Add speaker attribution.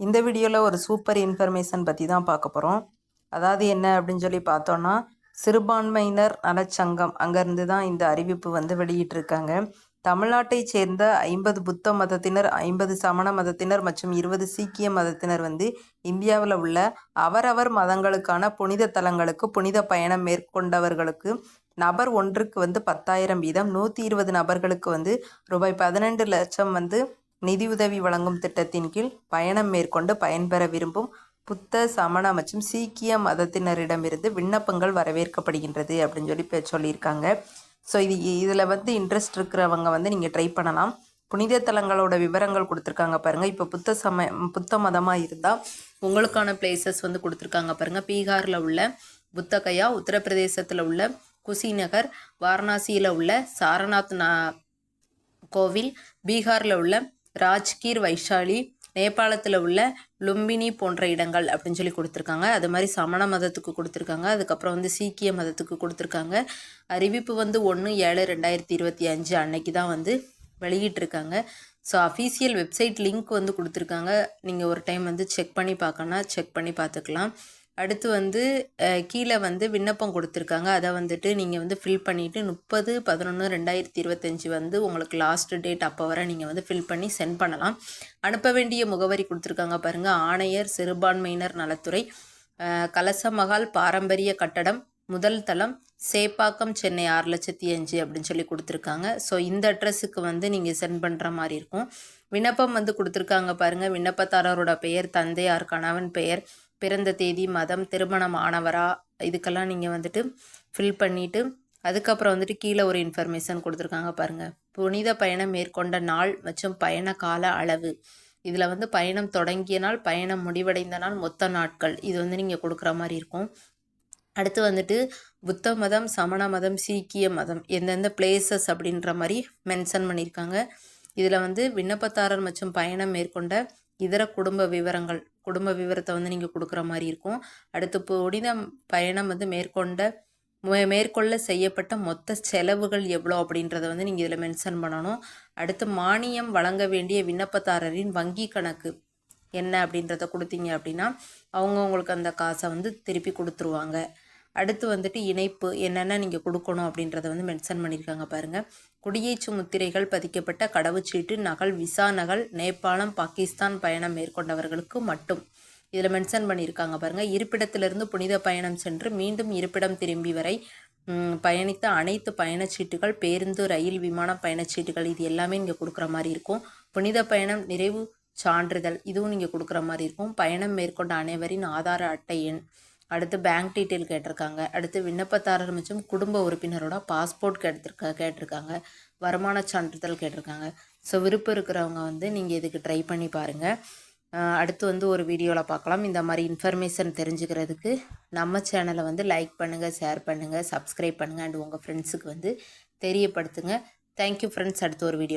Speaker 1: இந்த வீடியோவில் ஒரு சூப்பர் இன்ஃபர்மேஷன் பற்றி தான் பார்க்க போகிறோம் அதாவது என்ன அப்படின்னு சொல்லி பார்த்தோன்னா சிறுபான்மையினர் நலச்சங்கம் அங்கேருந்து தான் இந்த அறிவிப்பு வந்து வெளியிட்டிருக்காங்க. தமிழ்நாட்டை சேர்ந்த ஐம்பது புத்த மதத்தினர் ஐம்பது சமண மதத்தினர் மற்றும் இருபது சீக்கிய மதத்தினர் வந்து இந்தியாவில் உள்ள அவரவர் மதங்களுக்கான புனித தலங்களுக்கு புனித பயணம் மேற்கொண்டவர்களுக்கு நபர் ஒன்றுக்கு வந்து பத்தாயிரம் வீதம் நூற்றி இருபது நபர்களுக்கு வந்து ரூபாய் பதினெண்டு லட்சம் வந்து நிதியுதவி வழங்கும் திட்டத்தின் கீழ் பயணம் மேற்கொண்டு பயன்பெற விரும்பும் புத்த சமண மற்றும் சீக்கிய மதத்தினரிடமிருந்து விண்ணப்பங்கள் வரவேற்கப்படுகின்றது அப்படின்னு சொல்லி சொல்லியிருக்காங்க. ஸோ இது இதில் வந்து இன்ட்ரெஸ்ட் இருக்கிறவங்க வந்து நீங்கள் ட்ரை பண்ணலாம். புனித தலங்களோட விவரங்கள் கொடுத்துருக்காங்க பாருங்கள் இப்போ புத்த சம புத்த மதமாக இருந்தால் உங்களுக்கான பிளேசஸ் வந்து கொடுத்துருக்காங்க பாருங்கள் பீகாரில் உள்ள புத்தகையா உத்தரப்பிரதேசத்தில் உள்ள குசிநகர் வாரணாசியில் உள்ள சாரநாத் நா கோவில் பீகாரில் உள்ள ராஜ்கீர் வைஷாலி நேபாளத்தில் உள்ள லும்பினி போன்ற இடங்கள் அப்படின்னு சொல்லி கொடுத்துருக்காங்க. அது மாதிரி சமண மதத்துக்கு கொடுத்துருக்காங்க. அதுக்கப்புறம் வந்து சீக்கிய மதத்துக்கு கொடுத்துருக்காங்க. அறிவிப்பு வந்து ஒன்று ஏழு ரெண்டாயிரத்தி இருபத்தி அஞ்சு அன்னைக்கு தான் வந்து வெளியிட்டிருக்காங்க. ஸோ அஃபீஷியல் வெப்சைட் லிங்க் வந்து கொடுத்துருக்காங்க. நீங்கள் ஒரு டைம் வந்து செக் பண்ணி பார்க்கணுன்னா செக் பண்ணி பார்த்துக்கலாம். அடுத்து வந்து கீழே வந்து விண்ணப்பம் கொடுத்துருக்காங்க. அதை வந்துட்டு நீங்கள் வந்து ஃபில் பண்ணிவிட்டு முப்பது பதினொன்று ரெண்டாயிரத்தி இருபத்தஞ்சி வந்து உங்களுக்கு லாஸ்ட் டேட் அப்போ வர நீங்கள் வந்து ஃபில் பண்ணி சென்ட் பண்ணலாம். அனுப்ப வேண்டிய முகவரி கொடுத்துருக்காங்க பாருங்கள் ஆணையர் சிறுபான்மையினர் நலத்துறை கலசமகால் பாரம்பரிய கட்டடம் முதல் தளம் சேப்பாக்கம் சென்னை ஆறு லட்சத்தி அஞ்சு அப்படின்னு சொல்லி கொடுத்துருக்காங்க. ஸோ இந்த அட்ரஸுக்கு வந்து நீங்கள் சென்ட் பண்ணுற மாதிரி இருக்கும். விண்ணப்பம் வந்து கொடுத்துருக்காங்க பாருங்கள் விண்ணப்பதாரரோட பெயர் தந்தையார் கணவன் பெயர் பிறந்த தேதி மதம் திருமணம் ஆனவரா இதுக்கெல்லாம் நீங்கள் வந்துட்டு ஃபில் பண்ணிவிட்டு அதுக்கப்புறம் வந்துட்டு கீழே ஒரு இன்ஃபர்மேஷன் கொடுத்துருக்காங்க பாருங்கள் புனித பயணம் மேற்கொண்ட நாள் மற்றும் பயண கால அளவு. இதில் வந்து பயணம் தொடங்கிய நாள் பயணம் முடிவடைந்த நாள் மொத்த நாட்கள். இது வந்து நீங்கள் கொடுக்குற மாதிரி இருக்கும். அடுத்து வந்துட்டு புத்த மதம் சமண மதம் சீக்கிய மதம் எந்தெந்த பிளேசஸ் அப்படின்ற மாதிரி மென்ஷன் பண்ணியிருக்காங்க. இதில் வந்து விண்ணப்பதாரர் மற்றும் பயணம் மேற்கொண்ட இதர குடும்ப விவரங்கள் குடும்ப விவரத்தை வந்து நீங்கள் கொடுக்குற மாதிரி இருக்கும். அடுத்து புனித பயணம் வந்து மேற்கொண்ட மேற்கொள்ள செய்யப்பட்ட மொத்த செலவுகள் எவ்வளோ அப்படின்றத வந்து நீங்கள் இதில் மென்ஷன் பண்ணணும். அடுத்து மானியம் வழங்க வேண்டிய விண்ணப்பதாரரின் வங்கி கணக்கு என்ன அப்படின்றத கொடுத்தீங்க அப்படின்னா அவங்க உங்களுக்கு அந்த காசை வந்து திருப்பி கொடுத்துருவாங்க. அடுத்து வந்துட்டு இணைப்பு என்னென்ன நீங்கள் கொடுக்கணும் அப்படின்றத வந்து மென்ஷன் பண்ணியிருக்காங்க பாருங்கள் குடியேச்சு முத்திரைகள் பதிக்கப்பட்ட கடவுச்சீட்டு நகல் விசா நகல் நேபாளம் பாகிஸ்தான் பயணம் மேற்கொண்டவர்களுக்கு மட்டும். இதில் மென்ஷன் பண்ணியிருக்காங்க பாருங்கள் இருப்பிடத்திலிருந்து புனித பயணம் சென்று மீண்டும் இருப்பிடம் திரும்பி வரை பயணித்த அனைத்து பயணச்சீட்டுகள் பேருந்து ரயில் விமான பயணச்சீட்டுகள் இது எல்லாமே நீங்கள் கொடுக்குற மாதிரி இருக்கும். புனித பயணம் நிறைவு சான்றிதழ் இதுவும் நீங்கள் கொடுக்குற மாதிரி இருக்கும். பயணம் மேற்கொண்ட அனைவரின் ஆதார அட்டை எண் அடுத்து பேங்க் டீட்டெயில் கேட்டிருக்காங்க. அடுத்து விண்ணப்பதாரர் மற்றும் குடும்ப உறுப்பினரோட பாஸ்போர்ட் கேட்டிருக்க கேட்டிருக்காங்க. வருமான சான்றிதழ் கேட்டிருக்காங்க. ஸோ விருப்பம் இருக்கிறவங்க வந்து நீங்கள் இதுக்கு ட்ரை பண்ணி பாருங்கள் அடுத்து வந்து ஒரு வீடியோவில் பார்க்கலாம். இந்த மாதிரி இன்ஃபர்மேஷன் தெரிஞ்சுக்கிறதுக்கு நம்ம சேனலை வந்து லைக் பண்ணுங்கள் ஷேர் பண்ணுங்கள் சப்ஸ்கிரைப் பண்ணுங்கள் அண்ட் உங்கள் ஃப்ரெண்ட்ஸுக்கு வந்து தெரியப்படுத்துங்க. தேங்க்யூ ஃப்ரெண்ட்ஸ் அடுத்து ஒரு வீடியோ